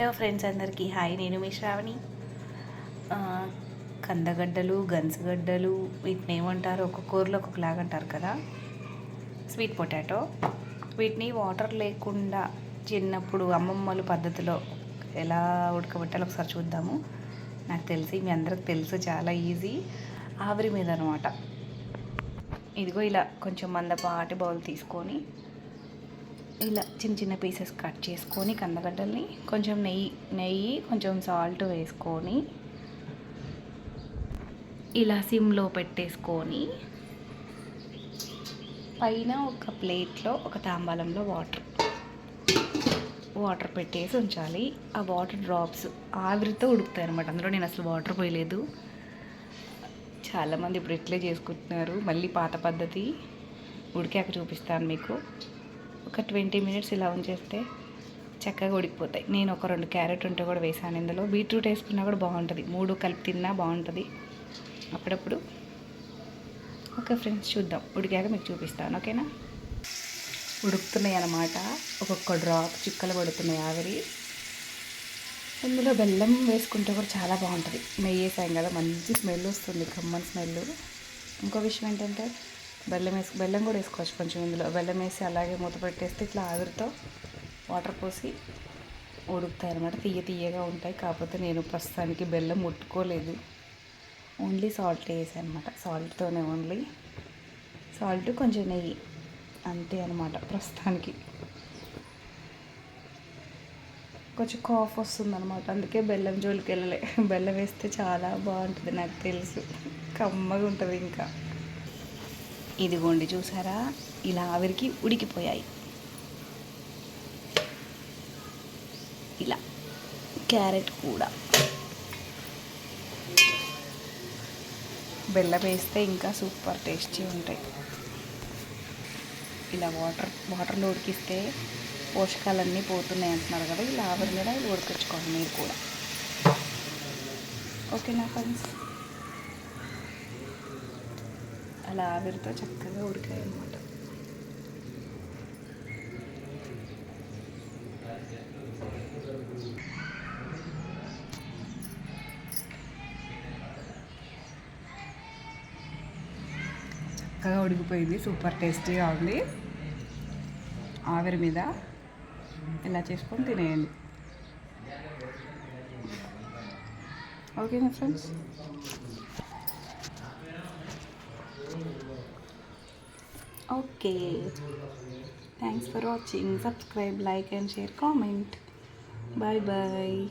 Hello friends అందరికీ. Hi నేను మీ శ్రావణి. కందగడ్డలు గన్సగడ్డలు వీటిని ఏమంటారు? ఒక్కొక్క కూరలో ఒక్కొక్కలాగా అంటారు కదా. స్వీట్ పొటాటో వీటిని వాటర్ లేకుండా చిన్నప్పుడు అమ్మమ్మలు పద్ధతిలో ఎలా ఉడకబెట్టాలో ఒకసారి చూద్దాము. నాకు తెలిసి మీ అందరికి తెలుసు చాలా ఈజీ ఆవిరి మీద అనమాట ఇదిగో ఇలా కొంచెం మందపాటి బౌల్ తీసుకొని ఇలా చిన్న చిన్న పీసెస్ కట్ చేసుకొని కందగడ్డల్ని కొంచెం నెయ్యి నెయ్యి కొంచెం సాల్ట్ వేసుకొని ఇలా సిమ్లో పెట్టేసుకొని పైన ఒక ప్లేట్లో ఒక తాంబాలంలో వాటర్ వాటర్ పెట్టేసి ఉంచాలి. ఆ వాటర్ డ్రాప్స్ ఆవిరితో ఉడుకుతాయి అనమాట అందులో నేను అసలు వాటర్ పోయలేదు. చాలామంది ఇప్పుడు ఇట్లే చేసుకుంటున్నారు. మళ్ళీ పాత పద్ధతి ఉడికాక చూపిస్తాను మీకు. ఒక ట్వంటీ మినిట్స్ ఇలా ఉంచేస్తే చక్కగా ఉడికిపోతాయి. నేను ఒక రెండు క్యారెట్ ఉంటే కూడా వేసాను. ఇందులో బీట్రూట్ వేసుకున్నా కూడా బాగుంటుంది. మూడు కలిపి తిన్నా బాగుంటుంది. అప్పుడప్పుడు ఓకే ఫ్రెండ్స్ చూద్దాం. ఉడికాక మీకు చూపిస్తాను. ఓకేనా? ఉడుకుతున్నాయి అన్నమాట. ఒక్కొక్క డ్రాప్ చిక్కలు పడుతున్నాయి ఆవిరి. ఇందులో బెల్లం వేసుకుంటే కూడా చాలా బాగుంటుంది. నెయ్యి వేసాం కదా మంచి స్మెల్ వస్తుంది. కమ్మని స్మెల్. ఇంకో విషయం ఏంటంటే బెల్లం వేసి బెల్లం కూడా వేసుకోవచ్చు కొంచెం ఇందులో. బెల్లం వేసి అలాగే మూత పెట్టేస్తే ఇట్లా ఆవిరితో వాటర్ పోసి ఉడుకుతాయి అనమాట తీయ తీయగా ఉంటాయి. కాకపోతే నేను ప్రస్తుతానికి బెల్లం ముట్టుకోలేదు. ఓన్లీ సాల్ట్ వేసాను అనమాట సాల్ట్తోనే ఓన్లీ. సాల్ట్ కొంచెం నెయ్యి. అంతే అనమాట ప్రస్తుతానికి. కొంచెం కాఫ్ వస్తుంది అనమాట అందుకే బెల్లం జోలికి వెళ్ళలే. బెల్లం వేస్తే చాలా బాగుంటుంది నాకు తెలుసు. కమ్మగా ఉంటుంది ఇంకా. ఇదిగోండి చూసారా? ఇలా ఆవిరికి ఉడికిపోయాయి. ఇలా క్యారెట్ కూడా. బెల్లం వేస్తే ఇంకా సూపర్ టేస్టీ ఉంటాయి. ఇలా వాటర్ వాటర్లో ఉడికిస్తే పోషకాలన్నీ పోతున్నాయి అంటున్నారు కదా ఇలా ఆవిరి మీద ఉడకొచ్చుకోండి మీరు కూడా. ఓకేనా ఫ్రెండ్స్ అలా ఆవిరితో చక్కగా ఉడికాయి అన్నమాట. చక్కగా ఉడికిపోయింది. సూపర్ టేస్టీగా ఉంది. ఆవిరి మీద ఇలా చేసుకొని తినేయండి. ఓకేనా friends? Okay. Thanks for watching. Subscribe, like and share comment. Bye bye.